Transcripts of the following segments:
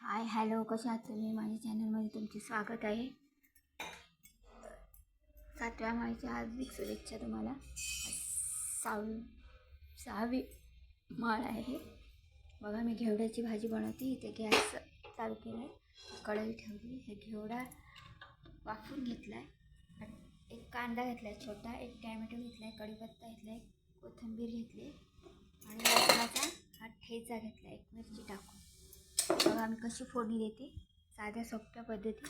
Hi hello कशा आहात तुम्ही? माझ्या चॅनलमध्ये तुमचे स्वागत आहे. सातव्या माळीच्या हार्दिक शुभेच्छा तुम्हाला. सहावी सहावी माळ आहे. बघा मी घेवड्याची भाजी बनवते. इथे गॅस चालू केला आहे कढई ठेवली. हे घेवडा वाफून घेतला आहे एक कांदा घेतला आहे छोटा. एक टॅमॅटो घेतला आहे कढीपत्ता घेतला आहे कोथिंबीर घेतली. आणि लसणाचा हा ठेचा घेतला आहे एक मिरची टाकून. बघा मी कशी फोडणी देते. साध्या सोप्या पद्धती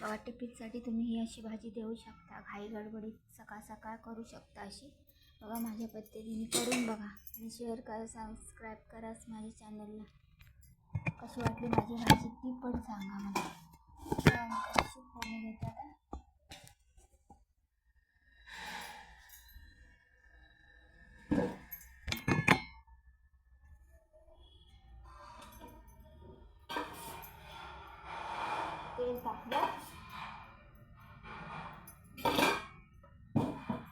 बघा टिफिनसाठी तुम्ही ही अशी भाजी देऊ शकता. घाई गडबडीत सकाळ सकाळ करू शकता अशी. बघा माझ्या पद्धतीने करून बघा आणि शेअर करा सबस्क्राईब करा माझ्या चॅनलला कशी वाटली माझी भाजी ती पण सांगा मला. कशी फोडणी देतात तेल टाकलं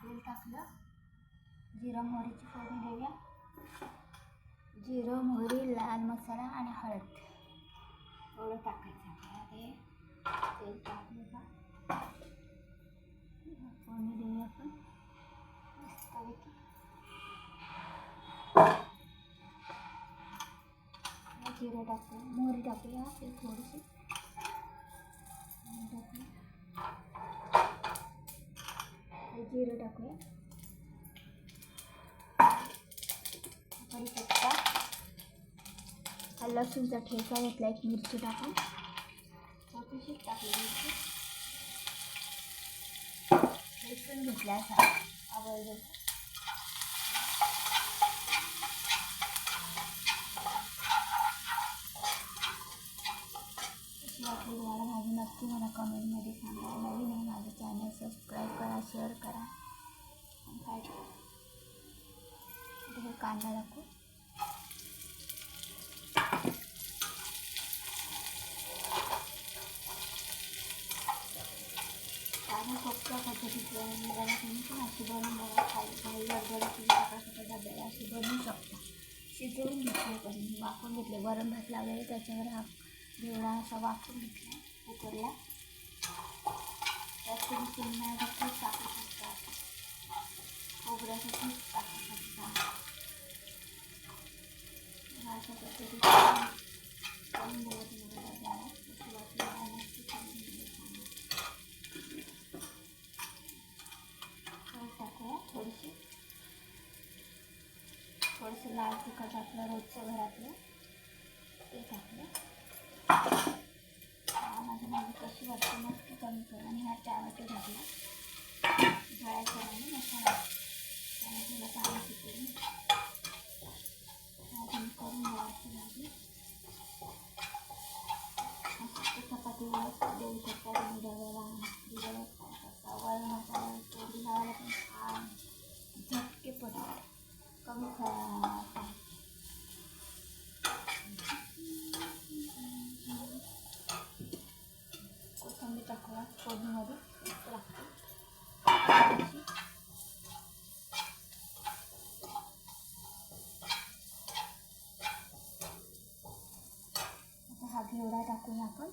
तेल टाकलं जिरं मोहरीची फोडणी देऊया जिरं मोहरी लाल मसाला आणि हळद एवढं टाकायचं आपल्याला ते तेल टाकलं का फोडणी देऊया आपण मस्तपैकी जिरं टाकूया मोहरी टाकूया ते थोडी जिरं टाकूया. कढीपत्ता हा लसूणचा ठेचा घेतला एक मिरची टाकून. छोटीशी टाकली मिरची. ठेचून घेतला असा आवडलं कशी वाटली तुम्हाला माझी नक्की मला कमेंटमध्ये सांगा. नवीन आहे माझं चॅनल सबस्क्राईब करा शेअर करा. आणि काय इथे कांदा दाखवू आणि सोप्या पद्धतीची तुम्ही पण अशी बनवून बघा. खाली काही गडबडीची सकाळ डब्याला अशी बनवू शकता. शिजवून घेतले पण मी घेतले. गरम भात लावलेले त्याच्यावर हा घेवडा असा वाफून घेतला. कुकरला त्यात तुम्ही शेंगदाण्याचं पीठ टाकू शकता. खोबऱ्याचं टाकू शकता. अशा पद्धतीने कमी बघा टाकूया थोडीशी. थोडंसं लाल तिखट आपलं रोजचं घरातलं. ते टाकलं. तुम्हाला कशी वाटते मस्त कमी करा आणि हा टॅमॅटो घातला जळायचा नाही मसाला. त्यामुळे थोडं पाणी सुटेल. हा तुम्ही करून घ्यायची भाजी देऊ शकता तुम्ही डब्याला दिवाळीत खाऊ शकता वरणाचा तोडी लावायला पण छान झटके पडतात कमी खा कोथिंबीर टाकूया फोडणीमध्ये मस्त लागते आता हा घेवडा टाकूया आपण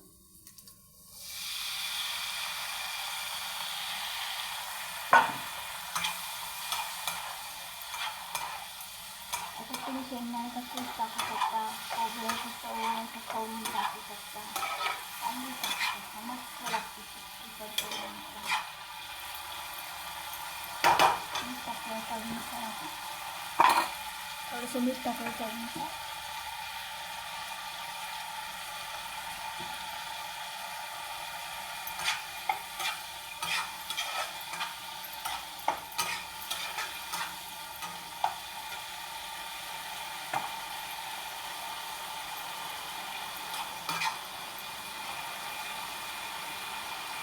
आता तुम्ही शेंगदाण्याचा कूट टाकू शकता खोबऱ्याचं तवळ्याचं तळून टाकू शकता आणि टाकू शकता मस्त लागते तिखट करून मीठ टाकलं चवीनुसार आपण थोडंसं मीठ टाकायचं चवीनुसार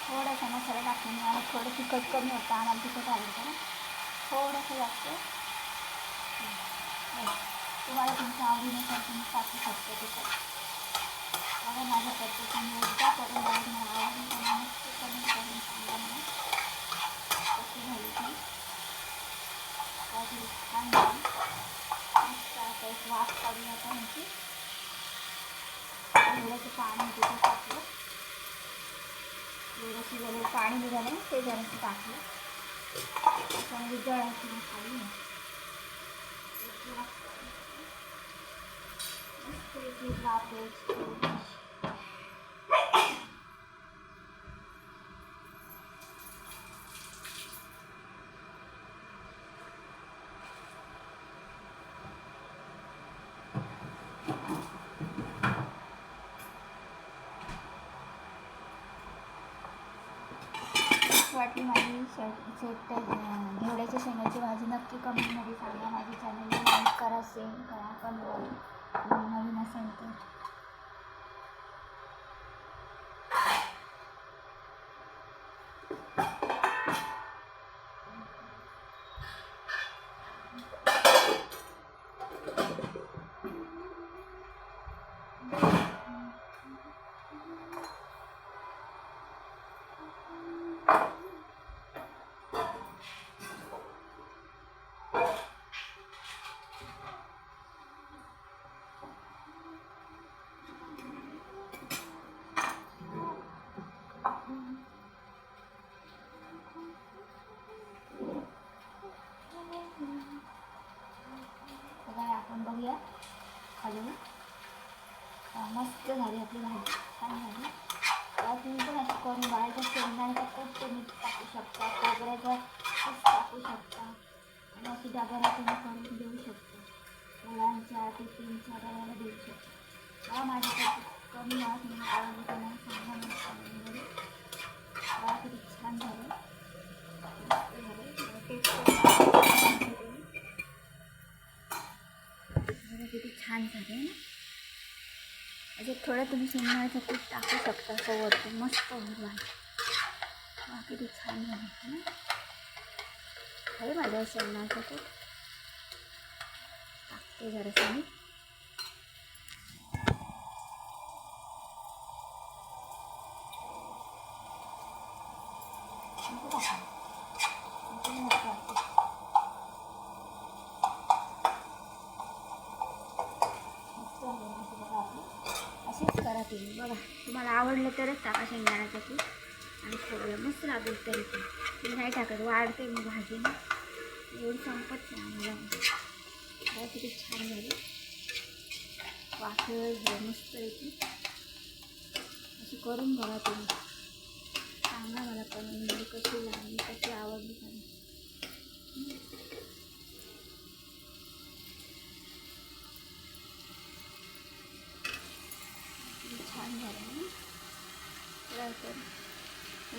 थोडासा मसाला टाकून आणि थोडं तिखट कमी होतं आम्हाला तिखट आवडतं ना. थोडंसं जास्त. तुम्हाला तुमच्या आवडीनुसार तुम्ही टाकू शकता तिथं बघा माझ्या पद्धतीने एकदा करून बाहेर मला आवडली ते कमी करून सांगा मला. कशी झाली ती? त्याची छान झाली. मस्त आता एक वाफ काढूया आता म्हणजे थोडंसं पाणी होतं टाकलं. थोडंसं जर पाणी दिलं नाही ते जरासं टाकलं. त्याच्यामध्ये जळायची नाही खाली. नाही. एक वाफ करायची. कशी वाटली माझी शेट सेट घेवड्याच्या शेंगाची भाजी नक्की कमेंटमध्ये सांगा. माझी चॅनलला लाईक करा सेंड करा कमेंट नवीन असेल तर. खाली मस्त झाली आपली भाजी. छान झाली. तुम्ही पण असं करून बाळाच्या शेंगांचा कूट तुम्ही टाकू शकता खोबऱ्याचा कूट टाकू शकता. आणि अशी डब्याला तुम्ही करून देऊ शकता. मुलांच्या टिफिनच्या डब्याला देऊ शकता. हा माझ्यासाठी कमी आवाज म्हणून आवडली का नाही सांगा मला किती छान झालं. छान झाले ना? असे थोडं तुम्ही शेंगदाण्याचं पीठ टाकू शकता असं मस्त होईल बाकी वा छान झाली ना? आहे माझ्या शेंगदाण्याचं पीठ. टाकते जरासं मी नको टाका. नको नको टाकू. मस्त झालं ना असं बघा आपलं. असेच बघा तुम्हाला आवडलं तरच टाका शेंगदाण्याचं पीठ आणि थोडं मस्त लागेल तरी पण. मी नाही टाकत वाढते मी भाजी ना. एवढी संपत नाही आम्हाला. किती छान झाली. वाकळ मस्त येते अशी करून बघा तुम्ही. सांगा मला पण. म्हणजे कशी लागली कशी आवडली का नाही. किती छान झालं ना तर